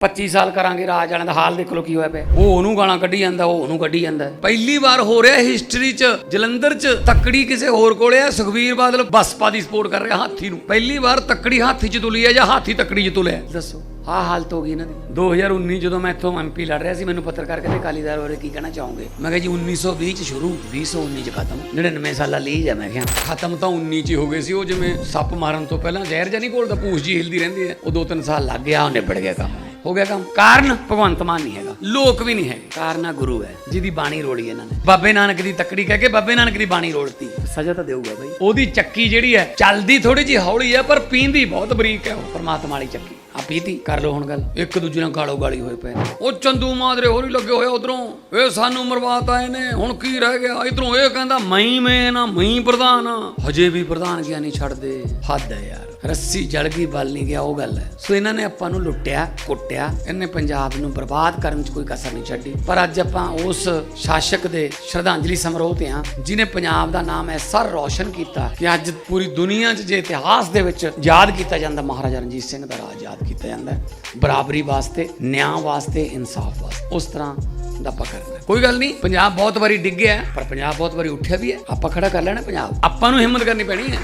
25 ਸਾਲ ਕਰਾਂਗੇ ਰਾਜ ਵਾਲਿਆਂ ਦਾ, ਹਾਲ ਦੇਖ ਲਓ ਕੀ ਹੋਇਆ ਪਿਆ। ਉਹ ਉਹਨੂੰ ਗਾਲਾਂ ਕੱਢੀ ਜਾਂਦਾ, ਉਹ ਉਹਨੂੰ ਕੱਢੀ ਜਾਂਦਾ। ਪਹਿਲੀ ਵਾਰ ਹੋ ਰਿਹਾ ਹਿਸਟਰੀ 'ਚ, ਜਲੰਧਰ 'ਚ ਤੱਕੜੀ ਕਿਸੇ ਹੋਰ ਕੋਲੇ ਆ ਸੁਖਵੀਰ ਬਾਦਲ ਬਸਪਾ ਦੀ ਸਪੋਰਟ ਕਰ ਰਿਹਾ ਹਾਥੀ ਨੂੰ। ਪਹਿਲੀ ਵਾਰ ਤੱਕੜੀ ਹਾਥੀ 'ਚ ਤੁਲੀ ਹੈ ਜਾਂ ਹਾਥੀ ਤੱਕੜੀ 'ਚ ਤੁਲਿਆ? ਦੱਸੋ, ਆਹ ਹਾਲਤ ਹੋ ਗਈ ਇਹਨਾਂ ਦੀ। 2019 ਜਦੋਂ ਮੈਂ ਇੱਥੋਂ ਐਮਪੀ ਲੜ ਰਿਹਾ ਸੀ, ਮੈਨੂੰ ਪੱਤਰਕਾਰ ਕਹਿੰਦੇ ਕਾਲੀਦਾਰ ਬਾਰੇ ਕੀ ਕਹਿਣਾ ਚਾਹੋਗੇ? ਮੈਂ ਕਿਹਾ ਜੀ 1920 ਚ ਸ਼ੁਰੂ 2019 ਚ ਖਤਮ। 99 ਸਾਲਾਂ ਲਈ ਜਾ ਮੈਂ ਕਿਹਾ। ਖਤਮ ਤਾਂ 19 ਚ ਹੋ ਗਏ ਸੀ, ਉਹ ਜਿਵੇਂ ਸੱਪ ਮਾਰਨ ਤੋਂ ਪਹਿਲਾਂ ਜ਼ਹਿਰ ਜਾਂ ਨਹੀਂ ਘੋਲਦਾ ਪੂਛ ਜੀ ਹਿਲਦੀ ਰਹਿੰਦੀ ਹੈ। ਉਹ ਦੋ ਤਿੰਨ ਸਾਲ ਲੱਗ ਗਿਆ, ਉਹ ਨਿਬੜ ਗਿਆ ਕੰਮ। ਹੋ ਗਿਆ ਕੰਮ। ਕਾਰਨ ਭਗਵੰਤ ਮਾਨ ਨਹੀਂ ਹੈਗਾ। ਲੋਕ ਵੀ ਨਹੀਂ ਹੈਗੇ। ਕਾਰਨ ਆ ਗੁਰੂ ਹੈ, ਜਿਹਦੀ ਬਾਣੀ ਰੋੜੀ ਇਹਨਾਂ ਨੇ। ਬਾਬੇ ਨਾਨਕ ਦੀ ਤੱਕੜੀ ਕਹਿ ਕੇ ਬਾਬੇ ਨਾਨਕ ਦੀ ਬਾਣੀ ਰੋੜਤੀ। ਸਜ਼ਾ ਤਾਂ ਦੇਊਗਾ ਬਾਈ। ਉਹਦੀ ਚੱਕੀ ਜਿਹੜੀ ਹੈ, ਚੱਲਦੀ ਥੋੜੀ ਜਿਹੀ ਹੌਲੀ ਹੈ, ਪਰ ਪੀਂਦੀ ਬਹੁਤ ਬਰੀਕ ਹੈ ਉਹ, ਪਰਮਾਤਮਾ ਵਾਲੀ ਚੱਕੀ। ਪੀਤੀ ਕਰ ਲਓ ਹੁਣ ਗੱਲ। ਇੱਕ ਦੂਜੇ ਨਾਲ ਗਾਲੋ ਗਾਲੀ ਹੋਏ ਪਏ ਨੇ। ਉਹ ਚੰਦੂ ਮਾਦਰੇ ਹੋਰੀ ਲੱਗੇ ਹੋਏ ਉਧਰੋਂ। ਇਹ ਸਾਨੂੰ ਮਰਵਾਤਾ ਇਹਨੇ ਹੁਣ ਕੀ ਰਹਿ ਗਿਆ? ਇਧਰੋਂ ਇਹ ਕਹਿੰਦਾ ਮੈਂ ਮੈਂ ਨਾ ਮੈਂ ਪ੍ਰਧਾਨ ਆ। ਹਜੇ ਵੀ ਪ੍ਰਧਾਨ ਗਿਆ ਨਹੀਂ ਛੱਡਦੇ। ਹੱਦ ਹੈ ਯਾਰ। ਰੱਸੀ ਜਲ ਗਈ ਬਲ ਨਹੀਂ ਗਿਆ ਉਹ ਗੱਲ ਹੈ ਸੋ ਇਹਨਾਂ ਨੇ ਆਪਾਂ ਨੂੰ ਲੁੱਟਿਆ ਕੁੱਟਿਆ। ਇਹਨੇ ਪੰਜਾਬ ਨੂੰ ਬਰਬਾਦ ਕਰਨ 'ਚ ਕੋਈ ਕਸਰ ਨਹੀਂ ਛੱਡੀ। ਪਰ ਅੱਜ ਆਪਾਂ ਉਸ ਸ਼ਾਸਕ ਦੇ ਸ਼ਰਧਾਂਜਲੀ ਸਮਾਰੋਹ ਤੇ ਹਾਂ ਜਿਨੇ ਪੰਜਾਬ ਦਾ ਨਾਮ ਐਸਾ ਰੌਸ਼ਨ ਕੀਤਾ ਕਿ ਅੱਜ ਪੂਰੀ ਦੁਨੀਆ 'ਚ ਜੇ ਇਤਿਹਾਸ ਦੇ ਵਿੱਚ ਯਾਦ ਕੀਤਾ ਜਾਂਦਾ ਮਹਾਰਾਜਾ ਰਣਜੀਤ ਸਿੰਘ ਦਾ ਰਾਜ ਯਾਦ ਕੀਤਾ। ਜਾਂਦਾ ਬਰਾਬਰੀ ਵਾਸਤੇ, ਨਿਆਂ ਵਾਸਤੇ, ਇਨਸਾਫ ਵਾਸਤੇ। ਉਸ ਤਰ੍ਹਾਂ ਦਾ ਆਪਾਂ ਕਰਨਾ ਕੋਈ ਗੱਲ ਨਹੀਂ, ਪੰਜਾਬ ਬਹੁਤ ਵਾਰੀ ਡਿੱਗਿਆ ਪਰ ਪੰਜਾਬ ਬਹੁਤ ਵਾਰੀ ਉੱਠਿਆ ਵੀ ਹੈ। ਆਪਾਂ ਖੜਾ ਕਰ ਲੈਣਾ ਪੰਜਾਬ। ਆਪਾਂ ਨੂੰ ਹਿੰਮਤ ਕਰਨੀ ਪੈਣੀ ਹੈ।